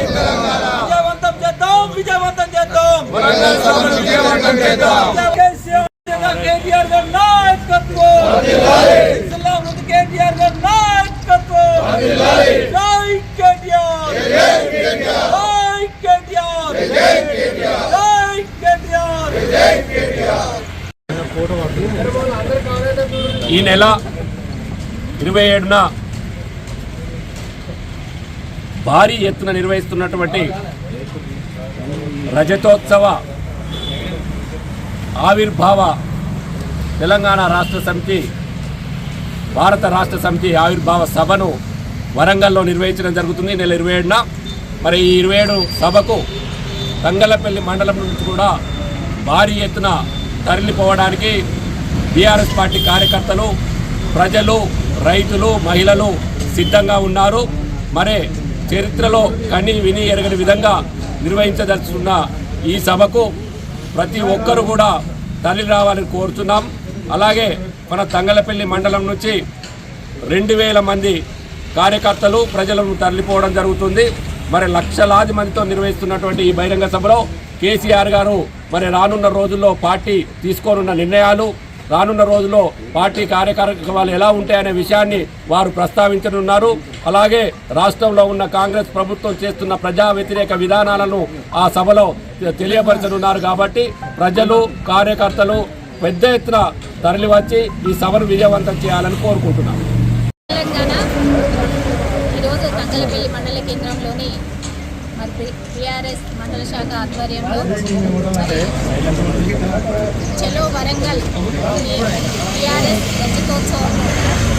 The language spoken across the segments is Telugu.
విజయవంతం చేద్దాం విజయవంతం చేద్దాం. విజయవంతం చేద్దాం. కేసీఆర్ కేటీఆర్ గారి నాయకత్వం. అభివృద్ధి కేటీఆర్ గారి నాయకత్వం. జై కేటీఆర్. జై కేటీఆర్. జై కేటీఆర్. ఈ నెల ఇరవై ఏడున భారీ ఎత్తున నిర్వహిస్తున్నటువంటి రజతోత్సవ ఆవిర్భావ తెలంగాణ రాష్ట్ర సమితి భారత రాష్ట్ర సమితి ఆవిర్భావ సభను వరంగల్లో నిర్వహించడం జరుగుతుంది నెల ఇరవై ఏడున. మరి ఈ ఇరవై ఏడు సభకు తంగలపల్లి మండలం నుంచి కూడా భారీ ఎత్తున తరలిపోవడానికి బీఆర్ఎస్ పార్టీ కార్యకర్తలు ప్రజలు రైతులు మహిళలు సిద్ధంగా ఉన్నారు. మరి చరిత్రలో కని విని ఎరగని విధంగా నిర్వహించదలుచుకున్న ఈ సభకు ప్రతి ఒక్కరు కూడా తరలి రావాలని కోరుతున్నాం. అలాగే మన తంగలపల్లి మండలం నుంచి రెండు వేల మంది కార్యకర్తలు ప్రజలను తరలిపోవడం జరుగుతుంది. మరి లక్షలాది మందితో నిర్వహిస్తున్నటువంటి ఈ బహిరంగ సభలో కేసీఆర్ గారు మరి రానున్న రోజుల్లో పార్టీ తీసుకోనున్న నిర్ణయాలు రానున్న రోజుల్లో పార్టీ కార్యకలాపాలు ఎలా ఉంటాయనే విషయాన్ని వారు ప్రస్తావించనున్నారు. అలాగే రాష్ట్రంలో ఉన్న కాంగ్రెస్ ప్రభుత్వం చేస్తున్న ప్రజా వ్యతిరేక విధానాలను ఆ సభలో తెలియపరచనున్నారు కాబట్టి ప్రజలు కార్యకర్తలు పెద్ద ఎత్తున తరలివచ్చి ఈ సభను విజయవంతం చేయాలని కోరుకుంటున్నాం తెలంగాణ ఈరోజు తంగలపల్లి మండల కేంద్రంలోని మరి టీఆర్ఎస్ మండల శాఖ ఆధ్వర్యంలో మరి చలో వరంగల్ ఈ టీఆర్ఎస్ రజతోత్సవ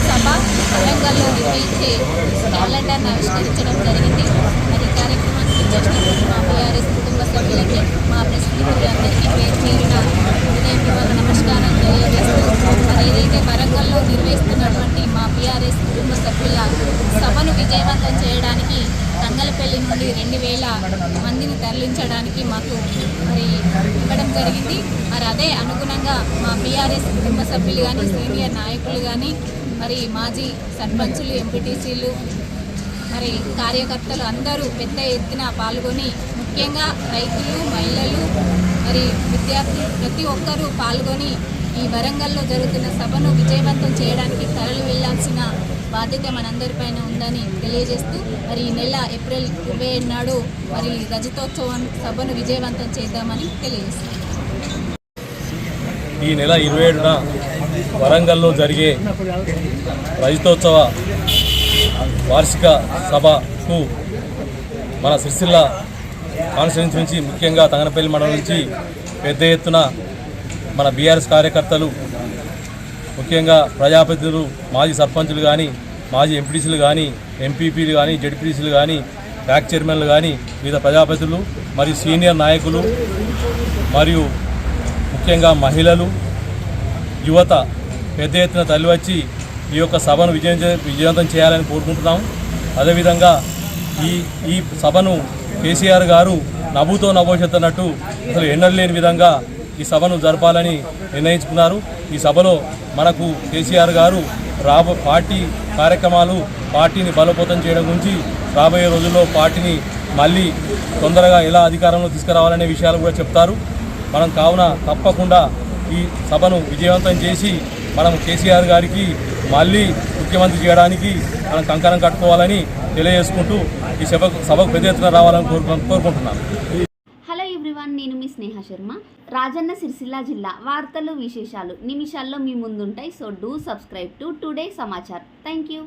సభ వరంగల్లో నిర్వహించే క్యాలెండర్ను ఆవిష్కరించడం జరిగింది. మరి కార్యక్రమానికి ఇచ్చేసినటువంటి మా టీఆర్ఎస్ కుటుంబ సభ్యులకి మా ప్రెస్ పేరు పేరున హృదయపూర్వక నమస్కారం తెలియజేస్తూ మరి ఏదైతే వరంగల్లో నిర్వహిస్తున్నటువంటి మా బీఆర్ఎస్ కుటుంబ సభ్యుల సభను విజయవంతం చేయడానికి తంగలపల్లి నుండి రెండు వేల మందిని తరలించడానికి మాకు మరి ఇవ్వడం జరిగింది. మరి అదే అనుగుణంగా మా బీఆర్ఎస్ కుటుంబ సభ్యులు కానీ సీనియర్ నాయకులు కానీ మరి మాజీ సర్పంచులు ఎంపీటీసీలు మరి కార్యకర్తలు అందరూ పెద్ద ఎత్తున పాల్గొని ముఖ్యంగా రైతులు మహిళలు మరి విద్యార్థులు ప్రతి ఒక్కరూ పాల్గొని ఈ వరంగల్లో జరుగుతున్న సభను విజయవంతం చేయడానికి తరలి బాధ్యత మనందరిపైన ఉందని తెలియజేస్తూ మరి ఈ నెల ఏప్రిల్ ఇరవై ఏడు నాడు మరి రజతోత్సవం సభను విజయవంతం చేద్దామని తెలియజేస్తాం ఈ నెల ఇరవై ఏడున వరంగల్లో జరిగే రజతోత్సవ వార్షిక సభకు మన సిరిసిల్ల కాన్స్టిట్యూన్సీ నుంచి ముఖ్యంగా తంగనపల్లి మండలం నుంచి పెద్ద ఎత్తున మన బీఆర్ఎస్ కార్యకర్తలు ముఖ్యంగా ప్రజాప్రతినిధులు మాజీ సర్పంచులు కానీ మాజీ ఎంపీటీసీలు కానీ ఎంపీపీలు కానీ జడ్పీటీసీలు కానీ బ్యాక్ చైర్మన్లు కానీ వివిధ ప్రజాపతులు మరియు సీనియర్ నాయకులు మరియు ముఖ్యంగా మహిళలు యువత పెద్ద ఎత్తున తల్లివచ్చి ఈ యొక్క సభను విజయం విజయవంతం చేయాలని కోరుకుంటున్నాం. అదేవిధంగా ఈ ఈ సభను కేసీఆర్ గారు నవ్వుతో నవ్వోచెత్తన్నట్టు అసలు ఎన్నడూ లేని విధంగా ఈ సభను జరపాలని నిర్ణయించుకున్నారు. ఈ సభలో మనకు కేసీఆర్ గారు రాబో పార్టీ కార్యక్రమాలు పార్టీని బలోపేతం చేయడం గురించి రాబోయే రోజుల్లో పార్టీని మళ్ళీ తొందరగా ఎలా అధికారంలో తీసుకురావాలనే విషయాలు కూడా చెప్తారు. మనం కావున తప్పకుండా ఈ సభను విజయవంతం చేసి మనం కేసీఆర్ గారికి మళ్ళీ ముఖ్యమంత్రి చేయడానికి మనం కంకణం కట్టుకోవాలని తెలియజేసుకుంటూ ఈ సభకు సభకు పెద్ద ఎత్తున రావాలని కోరుకుంటున్నాను నేను మీ స్నేహ శర్మ. రాజన్న సిరిసిల్ల జిల్లా. వార్తలు విశేషాలు నిమిషాల్లో మీ ముందుంటాయి. So do subscribe to today Samachar. Thank you